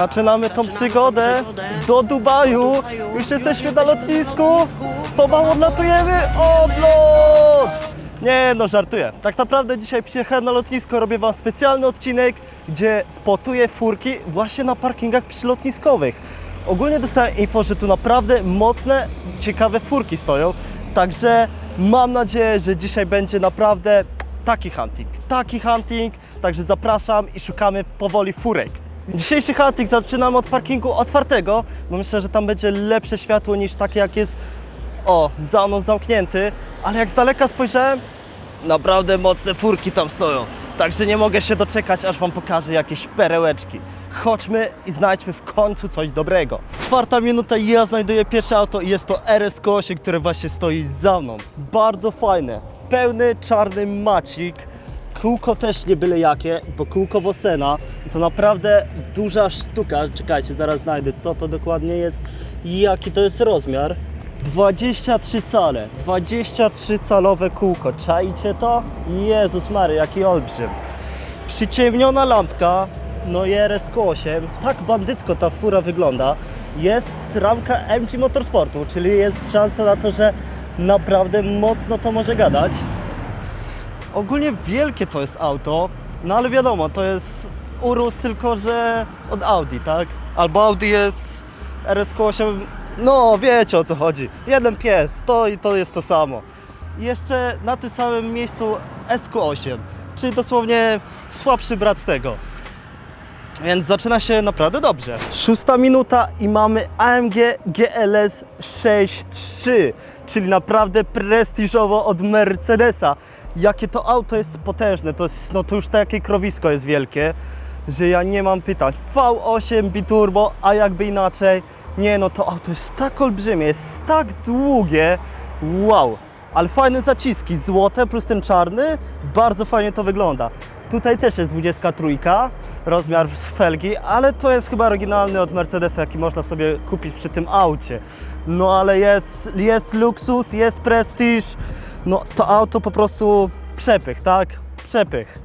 Zaczynamy tą przygodę do Dubaju. Już jesteśmy na lotnisku. Pomału odlatujemy. Odlot! Nie no, żartuję. Tak naprawdę dzisiaj przyjechałem na lotnisko, robię Wam specjalny odcinek, gdzie spotuję furki właśnie na parkingach przylotniskowych. Ogólnie dostałem info, że tu naprawdę mocne, ciekawe furki stoją. Także mam nadzieję, że dzisiaj będzie naprawdę taki hunting, taki hunting. Także zapraszam i szukamy powoli furek. Dzisiejszy hunting zaczynamy od parkingu otwartego, bo myślę, że tam będzie lepsze światło niż takie jak jest o, za mną zamknięty, ale jak z daleka spojrzałem, naprawdę mocne furki tam stoją. Także nie mogę się doczekać, aż Wam pokażę jakieś perełeczki. Chodźmy i znajdźmy w końcu coś dobrego. Czwarta minuta i ja znajduję pierwsze auto i jest to RS8, które właśnie stoi za mną. Bardzo fajne. Pełny czarny macik. Kółko też nie byle jakie, bo kółko Wosena to naprawdę duża sztuka. Czekajcie, zaraz znajdę co to dokładnie jest i jaki to jest rozmiar. 23 cale, 23 calowe kółko, czajcie to? Jezus Mary, jaki olbrzym. Przyciemniona lampka, no i RS8, tak bandycko ta fura wygląda. Jest ramka MG Motorsportu, czyli jest szansa na to, że naprawdę mocno to może gadać. Ogólnie wielkie to jest auto, no ale wiadomo, to jest urósł tylko, że od Audi, tak? Albo Audi jest RS8, no wiecie o co chodzi. Jeden pies, to i to jest to samo. I jeszcze na tym samym miejscu SQ8, czyli dosłownie słabszy brat tego. Więc zaczyna się naprawdę dobrze. Szósta minuta i mamy AMG GLS 6.3, czyli naprawdę prestiżowo od Mercedesa. Jakie to auto jest potężne, to, jest, no to już takie krowisko jest wielkie, że ja nie mam pytań. V8 biturbo, a jakby inaczej. Nie no, to auto jest tak olbrzymie, jest tak długie. Wow, ale fajne zaciski, złote plus ten czarny, bardzo fajnie to wygląda. Tutaj też jest 23, rozmiar felgi, ale to jest chyba oryginalny od Mercedesa, jaki można sobie kupić przy tym aucie. No ale jest, jest luksus, jest prestiż, no to auto po prostu przepych, tak? Przepych.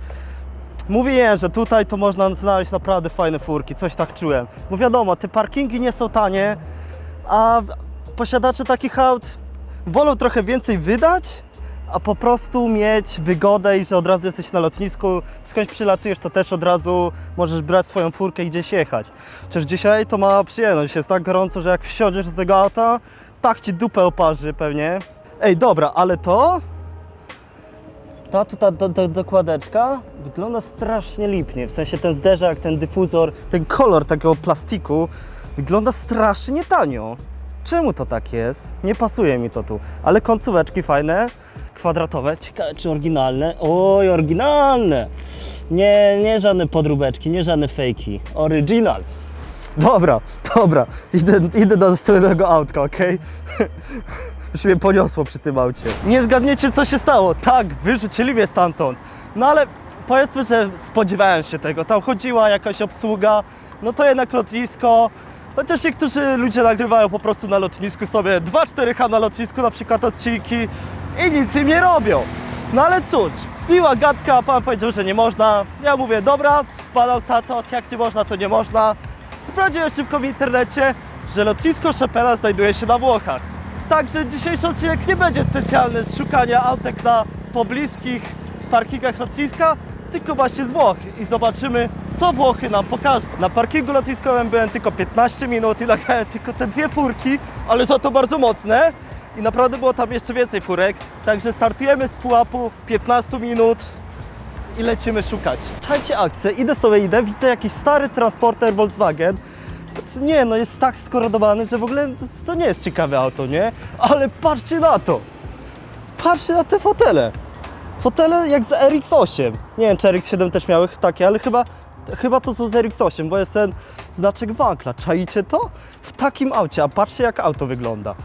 Mówiłem, że tutaj to można znaleźć naprawdę fajne furki, coś tak czułem. Bo wiadomo, te parkingi nie są tanie, a posiadacze takich aut wolą trochę więcej wydać, a po prostu mieć wygodę i że od razu jesteś na lotnisku, skądś przylatujesz, to też od razu możesz brać swoją furkę i gdzieś jechać. Chociaż dzisiaj to ma przyjemność, jest tak gorąco, że jak wsiądziesz do tego auta, tak ci dupę oparzy pewnie. Ej, dobra, ale to ta tutaj do, do, dokładeczka wygląda strasznie lipnie. W sensie ten zderzak, ten dyfuzor, ten kolor tego plastiku wygląda strasznie tanio. Czemu to tak jest? Nie pasuje mi to tu. Ale końcóweczki fajne, kwadratowe. Ciekawe czy oryginalne. Oj, oryginalne! Nie, nie żadne podróbeczki, nie żadne fejki. Original. Dobra, dobra. Idę, idę do następnego autka, okej? Już mnie poniosło przy tym aucie. Nie zgadniecie, co się stało. Tak, wyrzucili mnie stamtąd. No ale powiedzmy, że spodziewałem się tego. Tam chodziła jakaś obsługa, no to jednak lotnisko. Chociaż niektórzy ludzie nagrywają po prostu na lotnisku sobie 2-4H na lotnisku, na przykład odcinki i nic im nie robią. No ale cóż, biła gadka, pan powiedział, że nie można. Ja mówię, dobra, spadam stamtąd, jak nie można, to nie można. Sprawdziłem szybko w internecie, że lotnisko Chapela znajduje się na Włochach. Także dzisiejszy odcinek nie będzie specjalny z szukania autek na pobliskich parkingach lotniska, tylko właśnie z Włoch i zobaczymy, co Włochy nam pokażą. Na parkingu lotniskowym byłem tylko 15 minut i nagrałem tylko te dwie furki, ale za to bardzo mocne i naprawdę było tam jeszcze więcej furek. Także startujemy z pułapu 15 minut i lecimy szukać. Czajcie akcję, idę sobie, idę, widzę jakiś stary transporter Volkswagen. Nie, no jest tak skorodowany, że w ogóle to, nie jest ciekawe auto, nie? Ale patrzcie na to! Patrzcie na te fotele! Fotele jak z RX-8. Nie wiem, czy RX-7 też miały takie, ale chyba, chyba to są z RX-8, bo jest ten znaczek wankla. Czaicie to? W takim aucie, a patrzcie jak auto wygląda.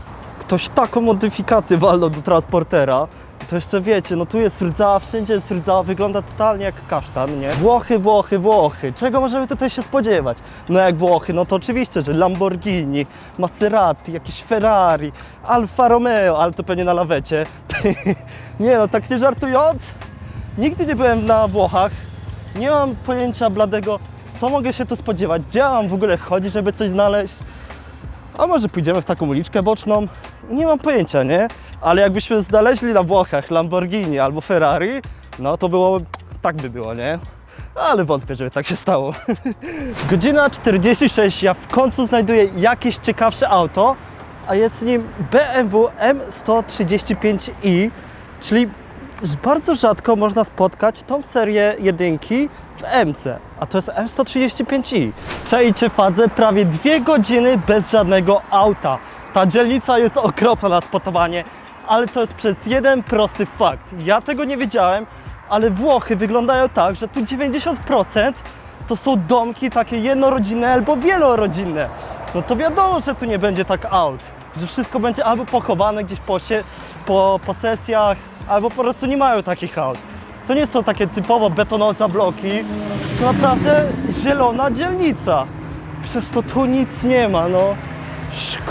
Ktoś taką modyfikację walnął do transportera. To jeszcze wiecie, no tu jest rdza, wszędzie jest rdza, wygląda totalnie jak kasztan, nie? Włochy, Włochy, Włochy. Czego możemy tutaj się spodziewać? No jak Włochy, no to oczywiście, że Lamborghini, Maserati, jakieś Ferrari, Alfa Romeo, ale to pewnie na lawecie. nie no, tak nie żartując, nigdy nie byłem na Włochach. Nie mam pojęcia bladego, co mogę się tu spodziewać? Gdzie mam w ogóle chodzić, żeby coś znaleźć? A może pójdziemy w taką uliczkę boczną? Nie mam pojęcia, nie? Ale jakbyśmy znaleźli na Włochach Lamborghini albo Ferrari, no to było, tak by było, nie? Ale wątpię, żeby tak się stało. Godzina 46, ja w końcu znajduję jakieś ciekawsze auto, a jest nim BMW M135i, czyli bardzo rzadko można spotkać tą serię jedynki w MC, a to jest M135i. Czejcie fazę prawie dwie godziny bez żadnego auta. Ta dzielnica jest okropna na spotowanie, ale to jest przez jeden prosty fakt. Ja tego nie wiedziałem, ale Włochy wyglądają tak, że tu 90% to są domki takie jednorodzinne albo wielorodzinne. No to wiadomo, że tu nie będzie tak aut. Że wszystko będzie albo pochowane gdzieś po, sie, po, po sesjach, albo po prostu nie mają takich aut. To nie są takie typowo betonowe bloki, to naprawdę zielona dzielnica. Przez to tu nic nie ma, no.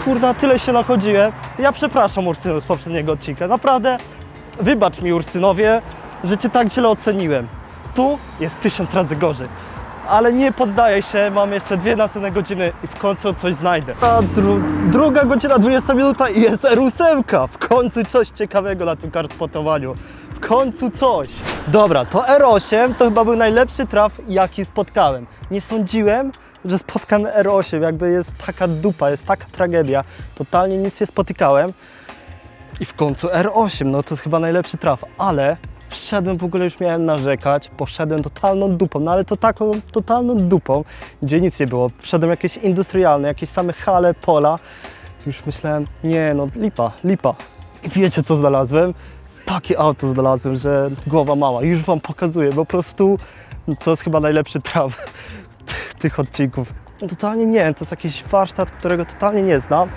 Kurna, tyle się nachodziłem. Ja przepraszam Ursynów z poprzedniego odcinka. Naprawdę, wybacz mi Ursynowie, że Cię tak źle oceniłem. Tu jest tysiąc razy gorzej. Ale nie poddaję się, mam jeszcze dwie następne godziny i w końcu coś znajdę. A dru druga godzina, 20 minuta i jest R8. W końcu coś ciekawego na tym carspotowaniu. W końcu coś. Dobra, to R8 to chyba był najlepszy traf, jaki spotkałem. Nie sądziłem, że spotkam R8, jakby jest taka dupa, jest taka tragedia. Totalnie nic nie spotykałem. I w końcu R8, no to jest chyba najlepszy traf, ale szedłem w ogóle, już miałem narzekać, poszedłem totalną dupą, no ale to taką totalną dupą, gdzie nic nie było. Wszedłem jakieś industrialne, jakieś same hale, pola. Już myślałem, nie no, lipa, lipa. I wiecie co znalazłem? Takie auto znalazłem, że głowa mała. Już wam pokazuję, po prostu to jest chyba najlepszy traf tych- odcinków. Totalnie nie wiem, to jest jakiś warsztat, którego totalnie nie znam.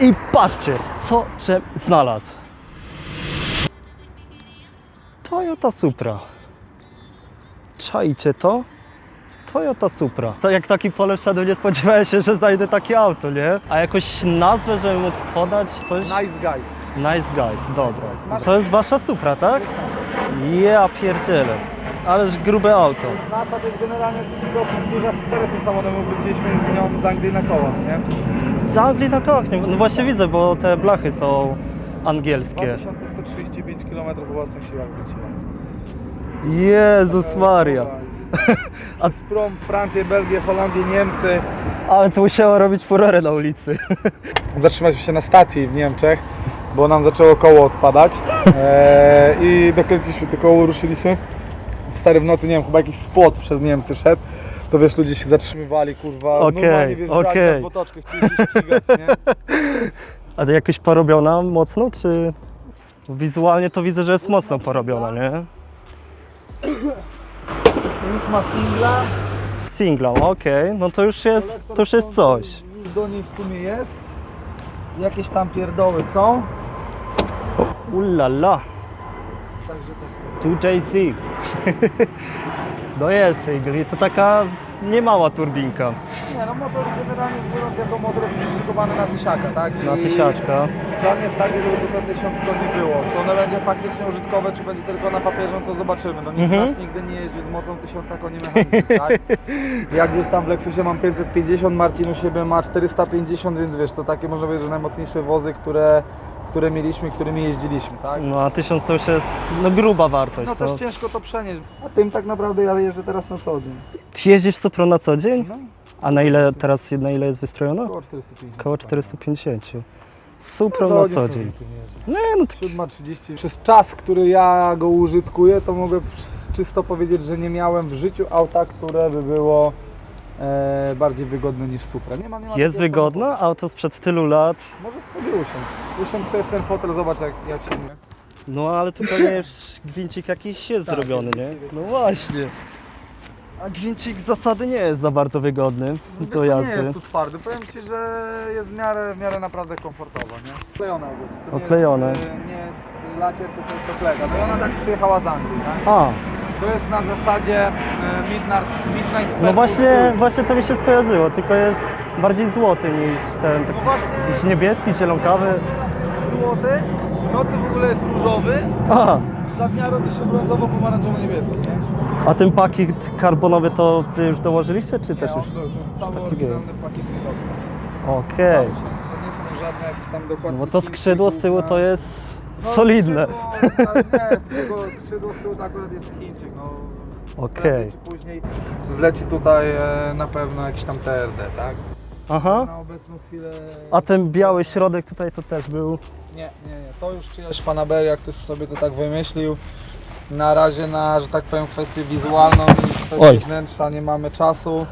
I patrzcie, co Czem znalazł. Toyota Supra. Czajcie to? Toyota Supra. To jak taki pole wszedłem, nie spodziewałem się, że znajdę takie auto, nie? A jakąś nazwę, żebym mógł podać, coś? Nice guys. Nice Guys, dobra. To jest wasza Supra, tak? Ja pierdzielę. Ależ grube auto. Nasza to jest generalnie dosyć duża historia z tym samochodem, bo wróciliśmy z nią z Anglii na kołach, nie? Z Anglii na kołach, nie- no właśnie widzę, bo te blachy są angielskie. 2135 km po własnych siłach wróciła. Jezus Maria. A z prom Francję, Belgię, Holandię, Niemcy. Ale to musiało robić furorę na ulicy. Zatrzymaliśmy się na stacji w Niemczech, bo nam zaczęło koło odpadać eee, i dokręciliśmy to koło, ruszyliśmy. Stary w nocy, nie wiem, chyba jakiś spot przez Niemcy szedł. To wiesz, ludzie się zatrzymywali, kurwa, Okej, normalnie chcieli się ścigać, nie? A to jakoś porobiona mocno, czy... Wizualnie to widzę, że jest mocno porobiona, nie? Już ma singla, Singlą, okej, no to już jest, to już jest coś. Już do niej w sumie jest. Jakieś tam pierdoły są. Ulala, Także tak. tu Jay-Z. No jest single i to taka niemała turbinka Nie no motor generalnie rzecz biorąc jako motor jest przyszykowany na tysiaka, tak? na I tysiaczka. Plan jest taki, żeby to te 1000 koni było. Czy ono będzie faktycznie użytkowe, czy będzie tylko na papierze, no to zobaczymy. No nikt Mhm. z nas nigdy nie jeździł z mocą 1000 koni mechanicznych, tak? Ja gdzieś tam w Lexusie mam 550, Marcin u siebie ma 450, więc wiesz, to takie można powiedzieć, że najmocniejsze wozy, które, które mieliśmy, którymi jeździliśmy, tak? No a tysiąc to już jest no, gruba wartość. No No, też ciężko to przenieść. A tym tak naprawdę ja jeżdżę teraz na co dzień. Ty jeździsz Supro na co dzień? No, A na ile teraz, na ile jest wystrojona? około 450. Około 450. Supro No, na nie co dzień. nie no to 7.30. Przez czas, który ja go użytkuję, to mogę czysto powiedzieć, że nie miałem w życiu auta, które by było e, bardziej wygodne niż Supra. Nie ma, nie ma jest takiego wygodna, samochodu. auto sprzed tylu lat. Możesz sobie usiąść. Usiądź sobie w ten fotel, zobacz jak, jak się. No ale tu pewnie już gwincik jakiś jest Tak, zrobiony, nie? jest. No właśnie. A gwincik z zasady nie jest za bardzo wygodny Wiesz, do to nie jazdy. jest tu twardy. Powiem Ci, że jest w miarę, w miarę naprawdę komfortowo, nie? Oklejone ogólnie. To nie Oklejone. Jest, e, nie jest lakier, tylko jest oklejka. No i ona tak przyjechała z Anglii, tak? A, To jest na zasadzie e, Midnight, midnight no właśnie, właśnie to mi się skojarzyło, tylko jest bardziej złoty niż ten, tak, No właśnie, niż niebieski, zielonkawy. złoty, w nocy w ogóle jest różowy, A, za dnia robi się brązowo-pomarańczowo-niebieski, nie? A ten pakiet karbonowy to wy już dołożyliście, czy Nie, też on, już? to, to jest cały taki oryginalny pakiet Redoxa. Okej. To nie są żadne jakieś tam dokładki. No bo to skrzydło z tyłu to jest solidne. Skrzydło, tak, nie, skrzydło, skrzydło z tyłu to akurat jest Chińczyk. No, Okej. prędzej czy Później wleci tutaj e, na pewno jakiś tam TRD, tak? Aha. Na obecną chwilę... A ten biały środek tutaj to też był. Nie, nie, nie. To już czyjaś fanaberia, ktoś sobie to tak wymyślił. Na razie na, że tak powiem, kwestię wizualną i kwestię Oj. wnętrza nie mamy czasu.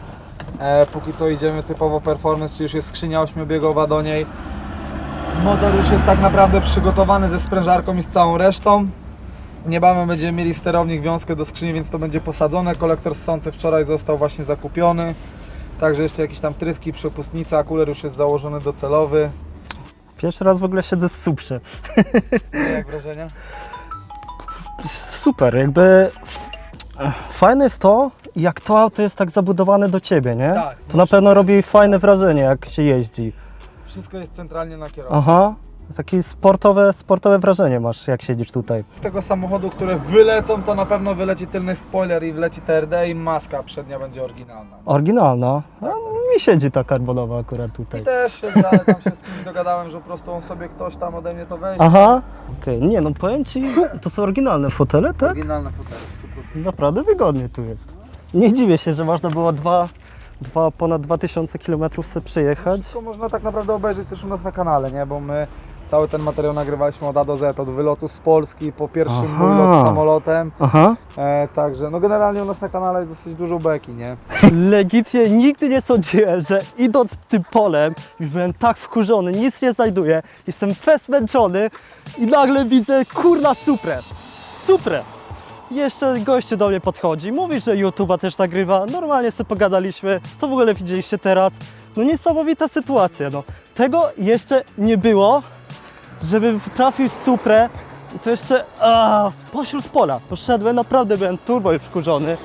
E, póki co idziemy typowo performance, czyli już jest skrzynia ośmiobiegowa do niej. Model już jest tak naprawdę przygotowany ze sprężarką i z całą resztą. Niebawem będziemy mieli sterownik, wiązkę do skrzyni, więc to będzie posadzone. Kolektor ssący wczoraj został właśnie zakupiony. Także jeszcze jakieś tam tryski, przepustnica, kuler już jest założony docelowy. Pierwszy raz w ogóle siedzę z suprze. Jak wrażenia? Super, jakby fajne jest to, jak to auto jest tak zabudowane do ciebie, nie? Tak. To na pewno robi fajne wrażenie, jak się jeździ. Wszystko jest centralnie nakierowane. Aha. Takie sportowe, sportowe wrażenie masz, jak siedzisz tutaj. Z tego samochodu, które wylecą, to na pewno wyleci tylny spoiler i wleci TRD i maska przednia będzie oryginalna. Oryginalna. A, mi siedzi ta karbonowa akurat tutaj. I też się, ale tam się z kimś dogadałem, że po prostu on sobie ktoś tam ode mnie to weźmie. Aha. Okej, nie no powiem Ci, to są oryginalne fotele, tak? Oryginalne fotele, super. Naprawdę wygodnie tu jest. Nie dziwię się, że można było dwa, dwa, ponad 2000 km sobie przejechać. Wszystko można tak naprawdę obejrzeć też u nas na kanale, nie? Bo my cały ten materiał nagrywaliśmy od A do Z, od wylotu z Polski, po pierwszym Aha. mój lot samolotem. Aha. E, także no generalnie u nas na kanale jest dosyć dużo beki, nie? Legitnie nigdy nie sądziłem, że idąc tym polem, już byłem tak wkurzony, nic nie znajduję, jestem fest i nagle widzę kurna suprę. Suprę. Jeszcze gościu do mnie podchodzi, mówi, że YouTube'a też nagrywa, normalnie sobie pogadaliśmy, co w ogóle widzieliście teraz. No niesamowita sytuacja, no. Tego jeszcze nie było, żebym trafił suprę i to jeszcze a, pośród pola. Poszedłem, naprawdę byłem turbo wkurzony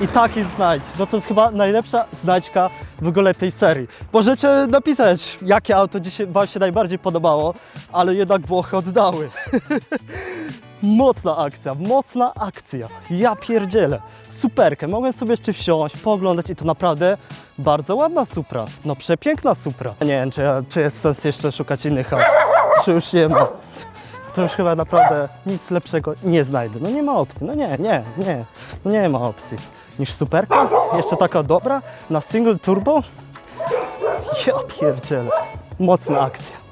i taki znajdź. No to jest chyba najlepsza znajdźka w ogóle tej serii. Możecie napisać, jakie auto dzisiaj Wam się najbardziej podobało, ale jednak Włochy oddały. Mocna akcja, mocna akcja. Ja pierdzielę. Superkę. Mogłem sobie jeszcze wsiąść, pooglądać i to naprawdę bardzo ładna Supra. No przepiękna Supra. Nie wiem, czy, czy jest sens jeszcze szukać innych aut. Czy już nie ma. To już chyba naprawdę nic lepszego nie znajdę. No nie ma opcji. No nie, nie, nie. No nie ma opcji. Niż Superka? Jeszcze taka dobra? Na single turbo? Ja pierdzielę. Mocna akcja.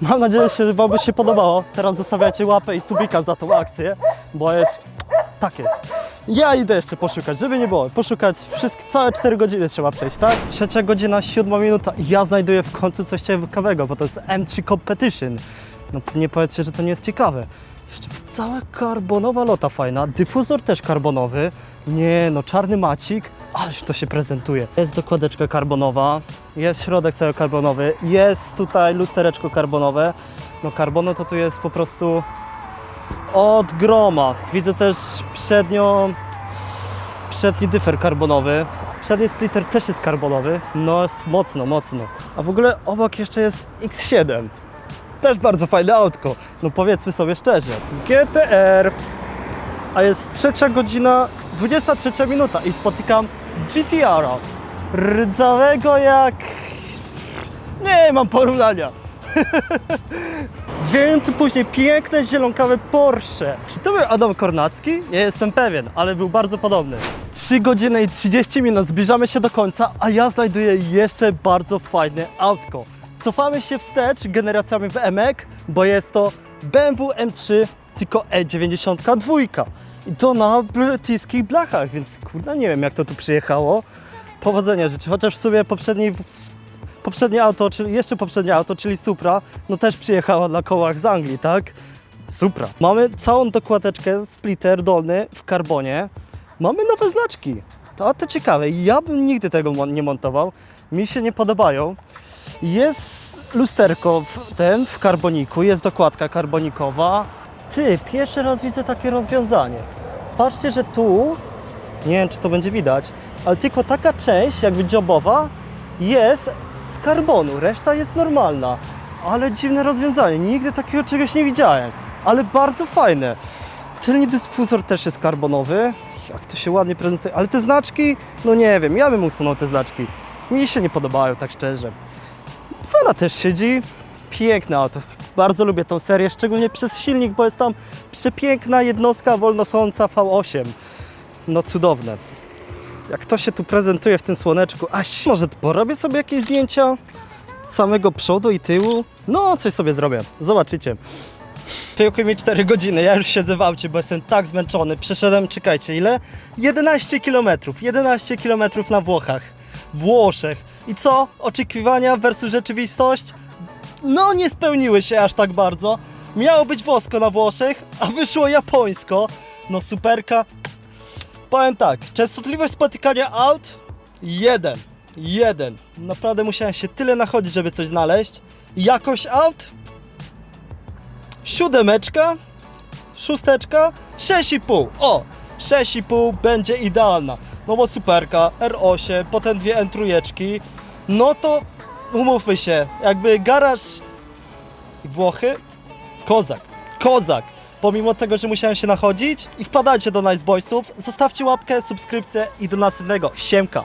Mam nadzieję, że Wam się podobało. Teraz zostawiacie łapę i subika za tą akcję, bo jest... Tak jest. Ja idę jeszcze poszukać, żeby nie było. Poszukać wszystkie, całe 4 godziny trzeba przejść, tak? Trzecia godzina, siódma minuta i ja znajduję w końcu coś ciekawego, bo to jest M3 Competition. No nie powiedzcie, że to nie jest ciekawe. Jeszcze w cała karbonowa lota fajna, dyfuzor też karbonowy. Nie no, czarny macik, ależ to się prezentuje. Jest dokładeczka karbonowa, jest środek cały karbonowy, jest tutaj lustereczko karbonowe. No karbono to tu jest po prostu od groma. Widzę też przednio, przedni dyfer karbonowy. Przedni splitter też jest karbonowy. No jest mocno, mocno. A w ogóle obok jeszcze jest X7. Też bardzo fajne autko. No powiedzmy sobie szczerze. GTR. A jest trzecia godzina, 23 minuta i spotykam GTR-a. Rdzawego jak... Nie mam porównania. Dwie minuty później piękne zielonkawe Porsche. Czy to był Adam Kornacki? Nie jestem pewien, ale był bardzo podobny. 3 godziny i 30 minut, zbliżamy się do końca, a ja znajduję jeszcze bardzo fajne autko. Cofamy się wstecz generacjami w EMEK, bo jest to BMW M3, tylko E92. I to na brytyjskich blachach, więc kurde, nie wiem jak to tu przyjechało. Powodzenia życzę, chociaż w sumie poprzedniej poprzednie auto, czyli jeszcze poprzednie auto, czyli Supra, no też przyjechała na kołach z Anglii, tak? Supra. Mamy całą dokładeczkę, splitter dolny w karbonie. Mamy nowe znaczki. To, to ciekawe. Ja bym nigdy tego nie montował. Mi się nie podobają. Jest lusterko w tym, w karboniku, jest dokładka karbonikowa. Ty, pierwszy raz widzę takie rozwiązanie. Patrzcie, że tu, nie wiem czy to będzie widać, ale tylko taka część jakby jobowa jest z karbonu, reszta jest normalna. Ale dziwne rozwiązanie, nigdy takiego czegoś nie widziałem, ale bardzo fajne. Tylny dyfuzor też jest karbonowy. jak to się ładnie prezentuje. Ale te znaczki, no nie wiem, ja bym usunął te znaczki. Mi się nie podobają, tak szczerze. Fela też siedzi. Piękne auto. Bardzo lubię tą serię, szczególnie przez silnik, bo jest tam przepiękna jednostka wolnosąca V8. No cudowne. Jak to się tu prezentuje w tym słoneczku. Aś, może porobię sobie jakieś zdjęcia samego przodu i tyłu? No, coś sobie zrobię. Zobaczycie. Tylko mi 4 godziny, ja już siedzę w aucie, bo jestem tak zmęczony. Przeszedłem, czekajcie, ile? 11 km. 11 km na Włochach. Włoszech. I co? Oczekiwania versus rzeczywistość? No, nie spełniły się aż tak bardzo. Miało być włosko na Włoszech, a wyszło japońsko. No, superka. Powiem tak, częstotliwość spotykania aut? Jeden. Jeden. Naprawdę musiałem się tyle nachodzić, żeby coś znaleźć. Jakość aut? Siódemeczka, szósteczka, 6,5. O, 6,5 będzie idealna. No bo superka, R8, potem dwie N3. No to umówmy się, jakby garaż Włochy, kozak, kozak. Pomimo tego, że musiałem się nachodzić i wpadajcie do Nice Boysów, zostawcie łapkę, subskrypcję i do następnego. Siemka!